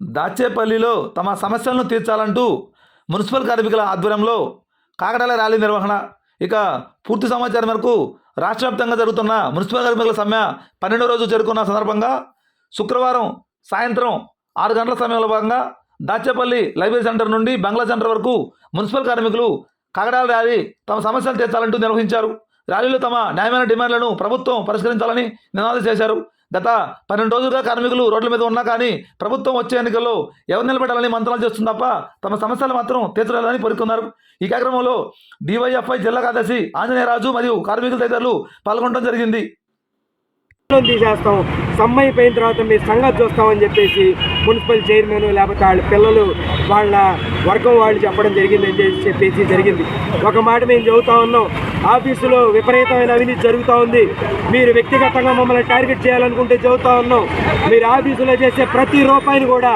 దాచేపల్లిలో తమ సమస్యలను తీర్చాలంటూ మున్సిపల్ కార్మికుల ఆధ్వర్యంలో కాకడాల ర్యాలీ నిర్వహణ ఇక పూర్తి సమాచారం మేరకు రాష్ట్ర వ్యాప్తంగా జరుగుతున్న మున్సిపల్ కార్మికుల సమ్మె పన్నెండో రోజు చేరుకున్న సందర్భంగా శుక్రవారం సాయంత్రం ఆరు గంటల సమయంలో భాగంగా దాచేపల్లి లైబ్రరీ సెంటర్ నుండి బంగ్లా సెంటర్ వరకు మున్సిపల్ కార్మికులు కాకడాల ర్యాలీ తమ సమస్యలు తీర్చాలంటూ నిర్వహించారు. ర్యాలీలో తమ న్యాయమైన డిమాండ్లను ప్రభుత్వం పరిష్కరించాలని నినాదం చేశారు. గత పన్నెండు రోజులుగా కార్మికులు రోడ్ల మీద ఉన్నా కానీ ప్రభుత్వం వచ్చే ఎన్నికల్లో ఎవరు నిలబెట్టాలని మంత్రాలు చేస్తుంది తప్ప తమ సమస్యలు మాత్రం తీర్చలేదని పేర్కొన్నారు ఈ కార్యక్రమంలో డివైఎఫ్ఐ జిల్లా కార్యదర్శి ఆంజనేయరాజు మరియు కార్మికుల తదితరులు పాల్గొనడం జరిగింది. తీసేస్తాం. సమ్మె అయిపోయిన తర్వాత మీ సంగతి చూస్తామని చెప్పేసి మున్సిపల్ చైర్మన్ లేకపోతే వాళ్ళ పిల్లలు వాళ్ళ వర్గం వాళ్ళు చెప్పడం జరిగింది అని చెప్పేసి జరిగింది. ఒక మాట మేము చెబుతా ఉన్నాం. ఆఫీసులో విపరీతమైన అవినీతి జరుగుతూ ఉంది. మీరు వ్యక్తిగతంగా మమ్మల్ని టార్గెట్ చేయాలనుకుంటే చెబుతా ఉన్నాం. మీరు ఆఫీసులో చేసే ప్రతి రూపాయిని కూడా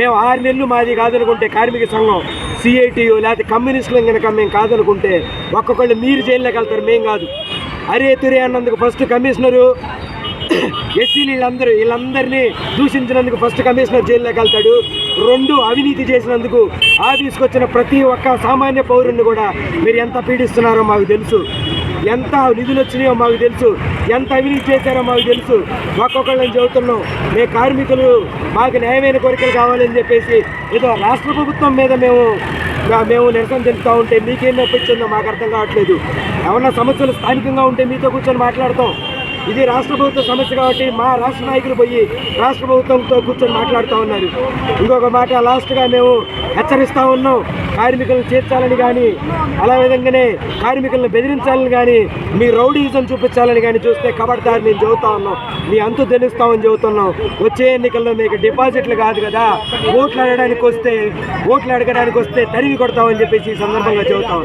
మేము ఆరు నెలలు మాది కాదనుకుంటే కార్మిక సంఘం సిఐటియు లేకపోతే కమ్యూనిస్టులు కనుక మేము కాదనుకుంటే ఒక్కొక్కళ్ళు మీరు జైల్లోకి వెళ్తారు మేము కాదు. అరే తురే అన్నందుకు ఫస్ట్ కమిషనరు ఎస్సీలు వీళ్ళందరూ వీళ్ళందరినీ దూషించినందుకు ఫస్ట్ కమిషనర్ జైల్లోకి వెళ్తాడు. రెండు అవినీతి చేసినందుకు ఆ తీసుకొచ్చిన ప్రతి ఒక్క సామాన్య పౌరుణ్ణి కూడా మీరు ఎంత పీడిస్తున్నారో మాకు తెలుసు. ఎంత నిధులు వచ్చినాయో మాకు తెలుసు. ఎంత అవినీతి చేశారో మాకు తెలుసు. ఒక్కొక్కళ్ళని చెబుతున్నాం. మేము కార్మికులు మాకు న్యాయమైన కోరికలు కావాలని చెప్పేసి ఏదో రాష్ట్ర ప్రభుత్వం మీద మేము మేము నిరసన తెలుపుతూ ఉంటే మీకేం నొప్పించిందో మాకు అర్థం కావట్లేదు. ఏమన్నా సమస్యలు స్థానికంగా ఉంటే మీతో కూర్చొని మాట్లాడతాం. ఇది రాష్ట్ర ప్రభుత్వ సమస్య కాబట్టి మా రాష్ట్ర నాయకులు పోయి రాష్ట్ర ప్రభుత్వంతో కూర్చొని మాట్లాడుతూ ఉన్నారు. ఇంకొక మాట లాస్ట్గా మేము హెచ్చరిస్తూ ఉన్నాం. కార్మికులను చేర్చాలని కానీ అలా విధంగానే కార్మికులను బెదిరించాలని కానీ మీ రౌడీజం చూపించాలని కానీ చూస్తే కబడ్దారి మేము చెబుతా ఉన్నాం. మీ అంతు తెలుస్తామని చెబుతున్నాం వచ్చే ఎన్నికల్లో మీకు డిపాజిట్లు కాదు కదా. ఓట్లు అడగడానికి వస్తే ఓట్లు అడగడానికి వస్తే తరిమి కొడతామని చెప్పేసి ఈ సందర్భంగా చెబుతాం